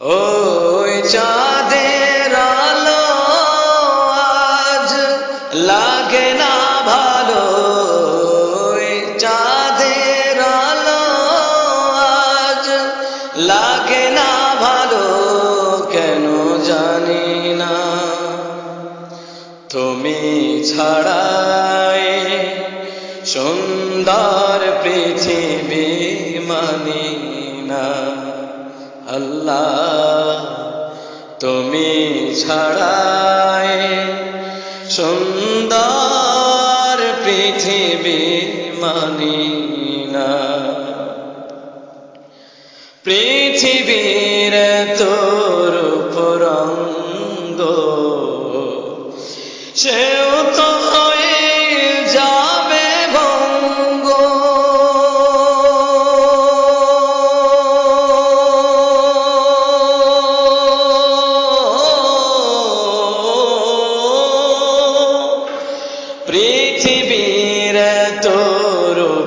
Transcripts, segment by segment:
ওই চাঁদের আলো আজ লাগে না ভালো। ওই চাঁদের আলো আজ লাগে না ভালো, কেন জানি না। তুমি ছাড়াই সুন্দর পৃথিবী মানি না। আল্লাহ তুমি ছাড়াই সুন্দর পৃথিবী মানি না পৃথিবীর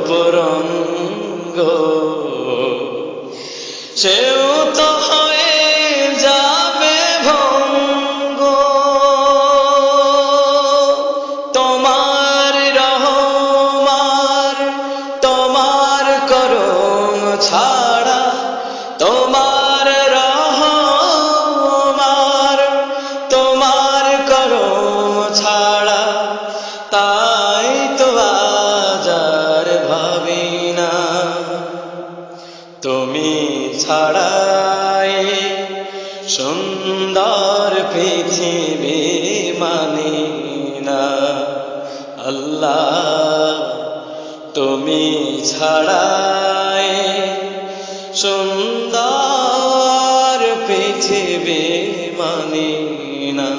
তোর পুরঙ্গ সেও তো হয়ে যাবে ভঙ্গ। তোমার রহমার, তোমার করম ছাড়া, তোমার রহমার, তোমার করম ছাড়া তাই ছাড়াই সুন্দর পৃথিবী মানি না। আল্লাহ, তুমি ছাড়ায় সুন্দর পৃথিবী মানি না।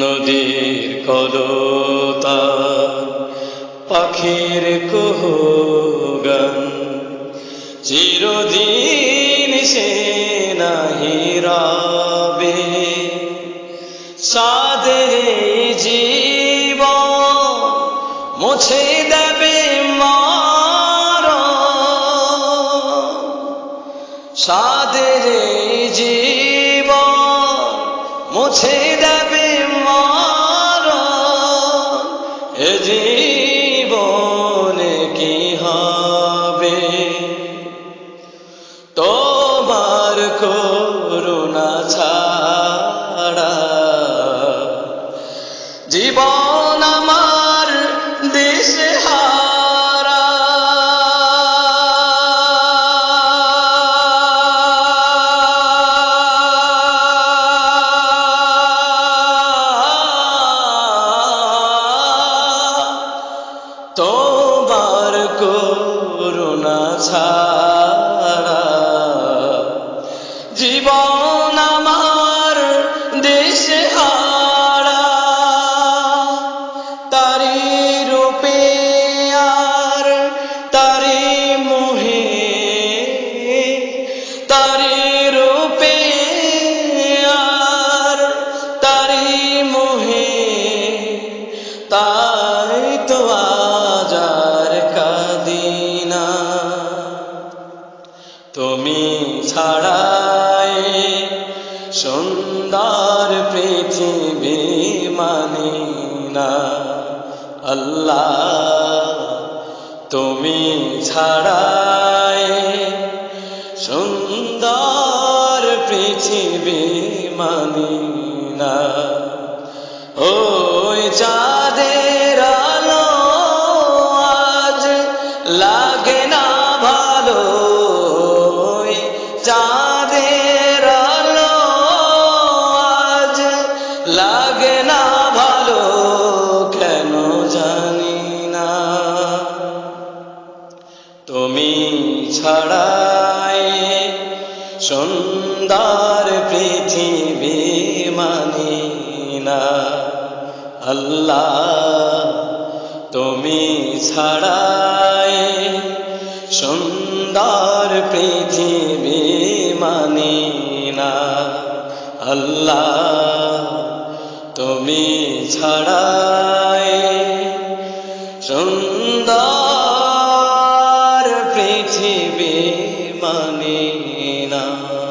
নদীর কলতা, পাখির কুহুগান চিরদিন সে নাহি রবে। সাদের জীব মুছে দেবে মার। সাদের জীব মুছে দেবে মার। এ জীবনে কি হবে? জীবন আমার দেশে হারা। তোমার করুণা ছাড়া না, আল্লাহ, তুমি ছাড়াই সুন্দর পৃথিবী মানি না। ওই চাঁদের আলো আজ লাগে না ভালো চাঁদের আলো আজ লাগে সুন্দর পৃথিবী মানি না। আল্লাহ, তুমি ছাড়াই সুন্দর পৃথিবী মানি না। আল্লাহ, তুমি ছাড়াই সুন্দর পৃথিবী মানি না।